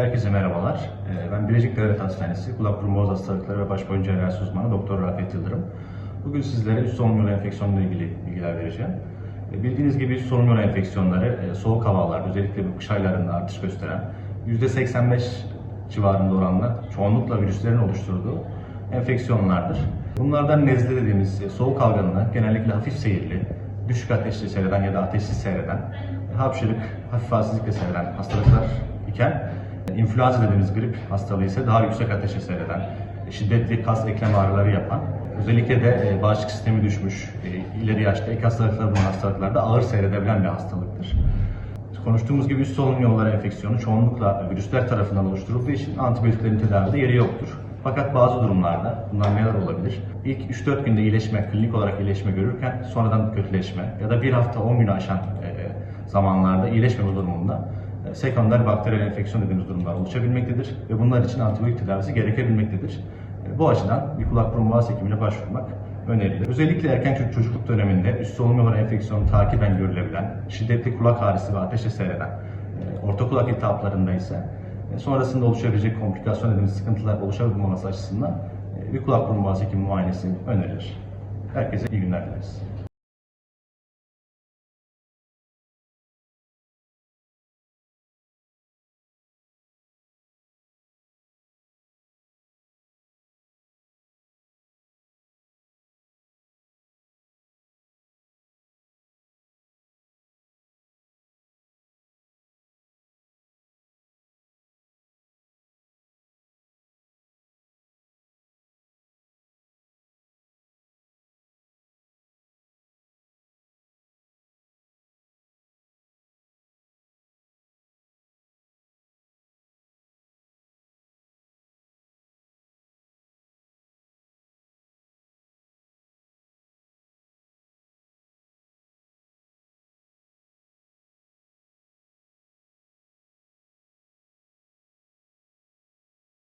Herkese merhabalar. Ee, Ben Bilecik Devlet Hastanesi Kulak Burun Boğaz Hastalıkları ve Baş Boyun Cerrahisi Uzmanı Doktor Rafet Yıldırım. Bugün sizlere üst solunum yolu enfeksiyonu ile ilgili bilgiler vereceğim. Ee, Bildiğiniz gibi üst solunum yolu enfeksiyonları e, soğuk havalarda özellikle bu kış aylarında artış gösteren %85 civarında oranla çoğunlukla virüslerin oluşturduğu enfeksiyonlardır. Bunlardan nezle dediğimiz e, soğuk algınlığı genellikle hafif seyirli, düşük ateşli seyreden ya da ateşsiz seyreden, hapşırık, hafif halsizlikle seyreden hastalıklar iken influenza dediğimiz grip hastalığı ise daha yüksek ateşe seyreden, şiddetli kas eklem ağrıları yapan, özellikle de e, bağışıklık sistemi düşmüş, e, ileri yaşta ek hastalıkları bulunan hastalıklarda ağır seyredebilen bir hastalıktır. Konuştuğumuz gibi üst solunum yolları enfeksiyonu çoğunlukla virüsler tarafından oluşturulduğu için antibiyotiklerin tedavide yeri yoktur. Fakat bazı durumlarda bunlar neler olabilir? İlk 3-4 günde iyileşme, klinik olarak iyileşme görürken sonradan kötüleşme ya da bir hafta 10 günü aşan e, zamanlarda iyileşmeme durumunda sekonder bakteriyel enfeksiyon dediğimiz durumlar oluşabilmektedir ve bunlar için antibiyotik tedavisi gerekebilmektedir. E, Bu açıdan bir kulak burun boğaz hekimine başvurmak önerilir. Özellikle erken çocuk- çocukluk döneminde üst solunum yolları enfeksiyonu takiben görülebilen, şiddetli kulak ağrısı ve ateşle seyreden, e, orta kulak iltihaplarında ise e, sonrasında oluşabilecek komplikasyon dediğimiz sıkıntılar oluşabilmemesi açısından e, bir kulak burun boğaz hekimi muayenesi önerilir. Herkese iyi günler dileriz.